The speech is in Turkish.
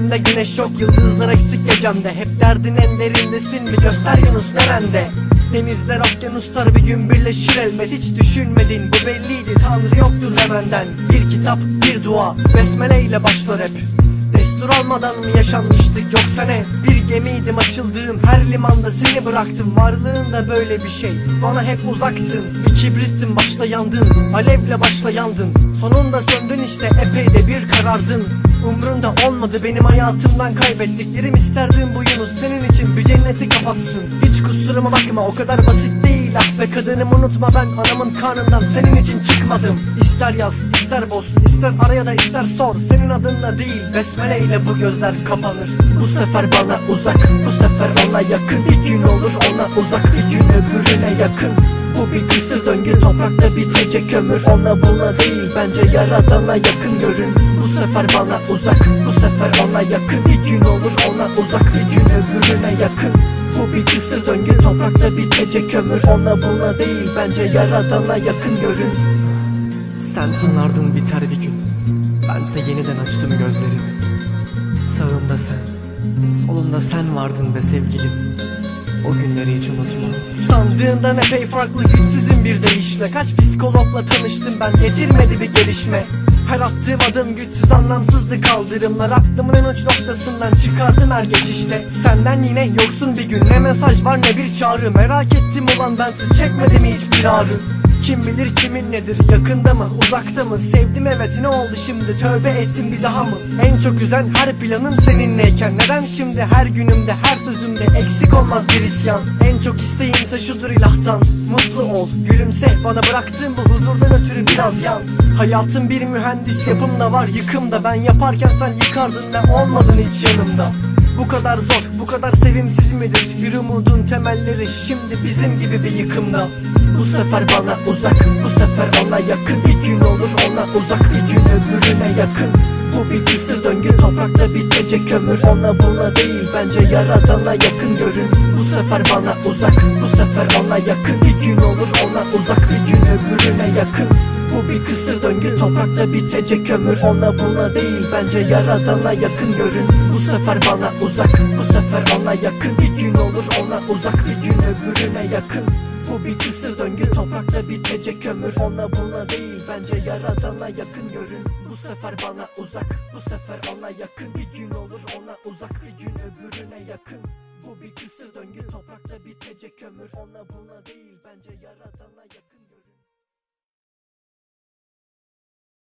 Gökyüzünde güneş yok yıldızlar eksik gecemde. Hep derdin en derindesin mi göster Yunus nerende Denizler okyanuslar bir gün birleşir elbet. Hiç düşünmedin bu belliydi Tanrı yoktur demenden Bir kitap bir dua Besmele ile başlar hep. Destur almadan mı yaşanmıştık yoksa ne? Bir gemiydim açıldığım her limanda seni bıraktım. Varlığın da böyle bir şey Bana hep uzaktın. Bir kibrittin başta yandın Alevle başla yandın. Sonunda söndün işte epey de bir karardın Umrunda olmadı benim hayatımdan kaybettiklerim. İsterdim bu Yunus senin için bir cenneti kapatsın. Hiç kusuruma bakma o kadar basit değil. Ah be kadınım unutma ben anamın karnından senin için çıkmadım. İster yaz ister boz ister araya da ister sor. Senin adınla değil besmele ile bu gözler kapanır. Bu sefer bana uzak bu sefer ona yakın. Bir gün olur ona uzak. Bir gün öbürüne yakın. Bu bir kısır döngü toprakta bitecek ömür. Ona buna değil bence yaradana yakın görün sefer bana uzak. Bu sefer ona yakın. Bir gün olur ona uzak. Bir gün öbürüne yakın. Bu bir kısır döngü. Toprakta bitecek ömür. Ona buna değil bence yaradana yakın görün. Sen sanardın biter bir gün. Bense yeniden açtım gözlerimi Sağımda sen Solumda sen vardın be sevgilim. O günleri hiç unutmam Sandığından epey farklı güçsüzün bir deyişle. Kaç psikologla tanıştım ben. Getirmedi bir gelişme her attığım adım güçsüz anlamsızdı. Kaldırımlar Aklımın en uç noktasından çıkardım her geçişte. Senden yine yoksun bir gün ne mesaj var ne bir çağrı. Merak ettim ulan bensiz çekmedi mi hiçbir ağrı kim bilir kimin nedir yakında mı uzakta mı? Sevdim evet ne oldu şimdi? Tövbe ettim bir daha mı? En çok üzen her planım seninleyken. Neden şimdi her günümde her sözümde eksik olmaz bir isyan çok isteğimse şudur ilahtan. Mutlu ol gülümse bana bıraktığın bu huzurdan ötürü biraz yan. Hayatım bir mühendis yapımda var yıkımda. Ben yaparken sen yıkardın ve olmadın hiç yanımda. Bu kadar zor, bu kadar sevimsiz midir? Bir umudun temelleri şimdi bizim gibi bir yıkımda. Bu sefer bana uzak, bu sefer ona yakın. Bir gün olur ona uzak, bir gün öbürüne yakın. Bu bir döngü, toprakta bitecek ömür Ona buna değil, bence yaradana yakın görün. Bu sefer bana uzak, bu sefer ona yakın. Bir gün olur ona uzak, bir gün öbürüne yakın. Bu bir kısır döngü toprakta bitecek ömür Ona buna değil bence yaradana yakın görün. Bu sefer bana uzak bu sefer ona yakın. Bir gün olur ona uzak bir gün öbürüne yakın Bu bir kısır döngü toprakta bitecek ömür Ona buna değil bence yaradana yakın görün. Bu sefer bana uzak bu sefer ona yakın. Bir gün olur ona uzak bir gün öbürüne yakın. Bu bir kısır döngü toprakta bitecek ömür Ona buna değil bence yaradana yakın